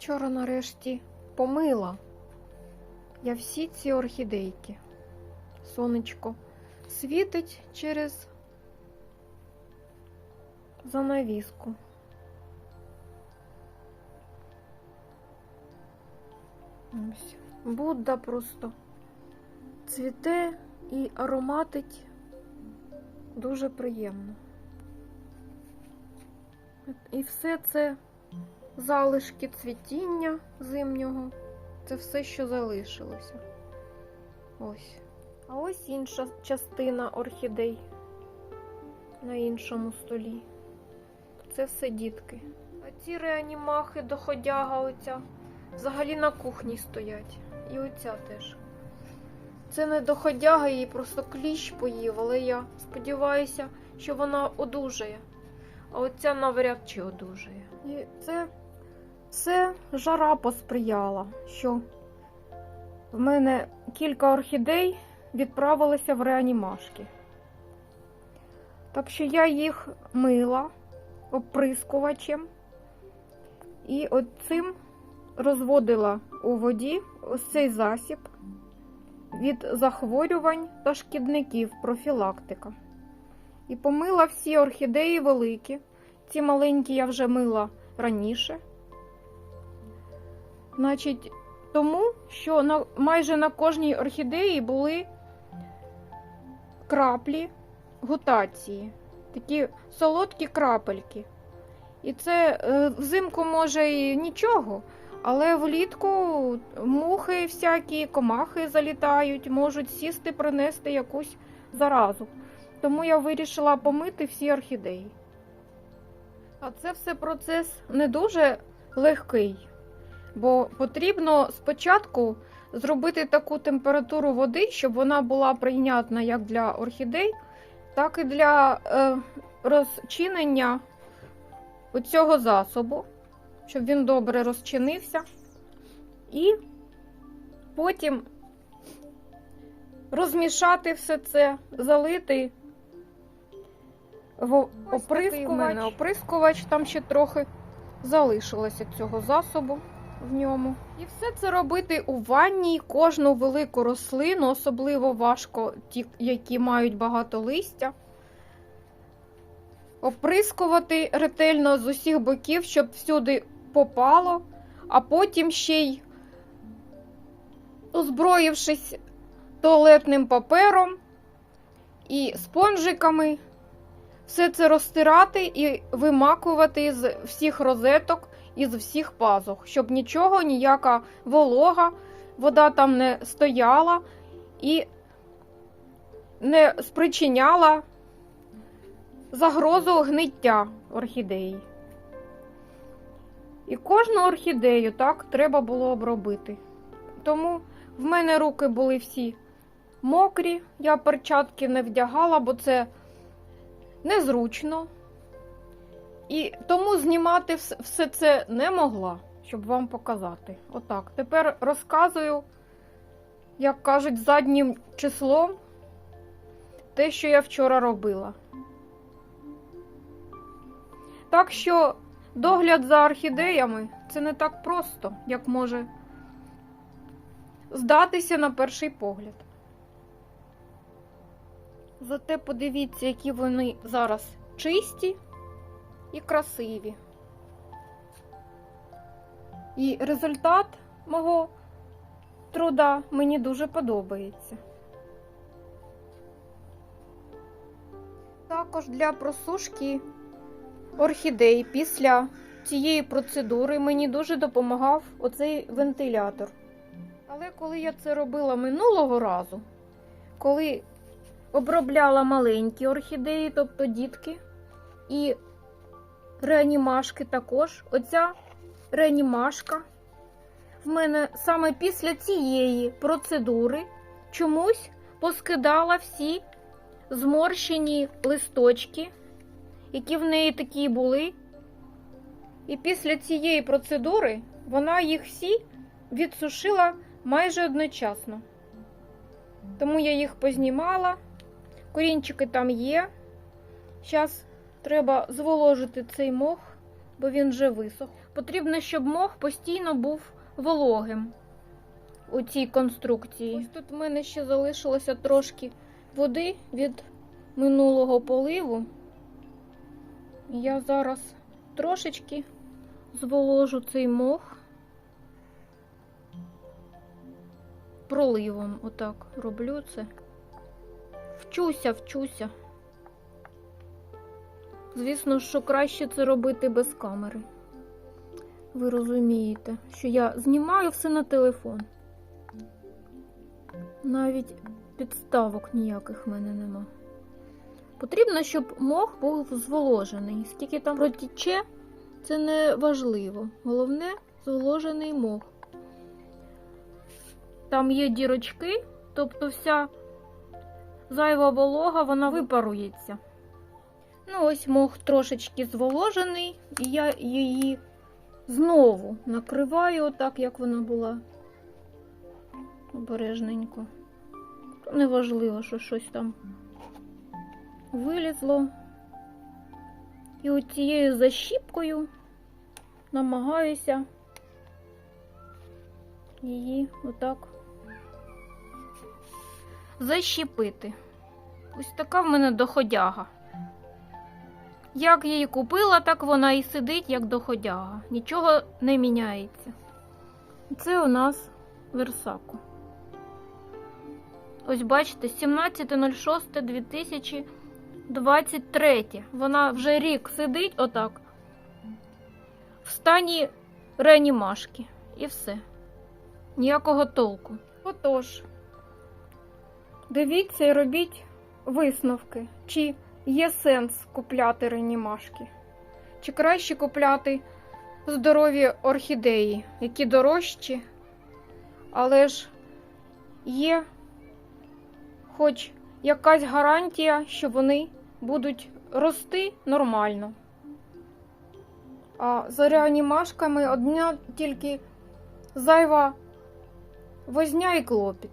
Вчора нарешті помила я всі ці орхідейки. Сонечко світить через занавіску. Ось. Будда просто цвіте і ароматить дуже приємно. І все це залишки цвітіння зимнього. Це все, що залишилося. Ось. А ось інша частина орхідей на іншому столі. Це все дітки. А ці реанімахи доходяга оця взагалі на кухні стоять. І оця теж. Це не доходяга, її просто кліщ поїв, але я сподіваюся, що вона одужає. А оця навряд чи одужає. І це все жара посприяла, що в мене кілька орхідей відправилися в реанімашки. Так що я їх мила оприскувачем і от цим розводила у воді ось цей засіб від захворювань та шкідників профілактика. І помила всі орхідеї великі. Ці маленькі я вже мила раніше. Значить, тому що на, майже на кожній орхідеї були краплі гутації, такі солодкі крапельки. І це е, взимку може і нічого, але влітку мухи всякі, комахи залітають, можуть сісти, принести якусь заразу. Тому я вирішила помити всі орхідеї. А це все процес не дуже легкий, бо потрібно спочатку зробити таку температуру води, щоб вона була прийнятна як для орхідей, так і для е, розчинення цього засобу, щоб він добре розчинився. І потім розмішати все це, залити в оприскувач. в мене оприскувач, там ще трохи залишилося цього засобу в ньому. І все це робити у ванні, кожну велику рослину, особливо важко ті, які мають багато листя. Оприскувати ретельно з усіх боків, щоб всюди попало, а потім ще й, озброївшись туалетним папером і спонжиками, все це розтирати і вимакувати з всіх розеток і з всіх пазух, щоб нічого, ніяка волога, вода там не стояла і не спричиняла загрозу гниття орхідеї. І кожну орхідею так треба було обробити. Тому в мене руки були всі мокрі, я перчатки не вдягала, бо це незручно. І тому знімати все це не могла, щоб вам показати. Отак. Тепер розказую, як кажуть, заднім числом те, що я вчора робила. Так що догляд за орхідеями це не так просто, як може здатися на перший погляд. Зате подивіться, які вони зараз чисті і красиві. І результат мого труда мені дуже подобається. Також для просушки орхідей після цієї процедури мені дуже допомагав оцей вентилятор. Але коли я це робила минулого разу, коли обробляла маленькі орхідеї, тобто дітки, і реанімашки також, оця реанімашка в мене саме після цієї процедури чомусь поскидала всі зморщені листочки які в неї такі були. І після цієї процедури вона їх всі відсушила майже одночасно. Тому я їх познімала, корінчики там є. Зараз треба зволожити цей мох бо він вже висох. Потрібно, щоб мох постійно був вологим у цій конструкції. Ось тут в мене ще залишилося трошки води від минулого поливу. Я зараз трошечки зволожу цей мох проливом. Отак роблю це. Вчуся, вчуся. Звісно, що краще це робити без камери. Ви розумієте, що я знімаю все на телефон. Навіть підставок ніяких в мене нема. Потрібно, щоб мох був зволожений. Скільки там протіче, це не важливо. Головне зволожений мох. Там є дірочки, тобто вся зайва волога, вона випарується. Ну, ось мох трошечки зволожений, і я її знову накриваю, отак, як вона була. Обережненько. Неважливо, що щось там вилізло. І от цією защіпкою намагаюся її отак защіпити. Ось така в мене доходяга. Як її купила, так вона і сидить, як доходяга. Нічого не міняється. Це у нас Версако. Ось бачите, 17.06.2023. Вона вже рік сидить отак. В стані реанімашки. І все. Ніякого толку. Отож, дивіться і робіть висновки, чи є сенс купляти реанімашки, чи краще купляти здорові орхідеї, які дорожчі, але ж є хоч якась гарантія, що вони будуть рости нормально. А за реанімашками одна тільки зайва возня і клопіт.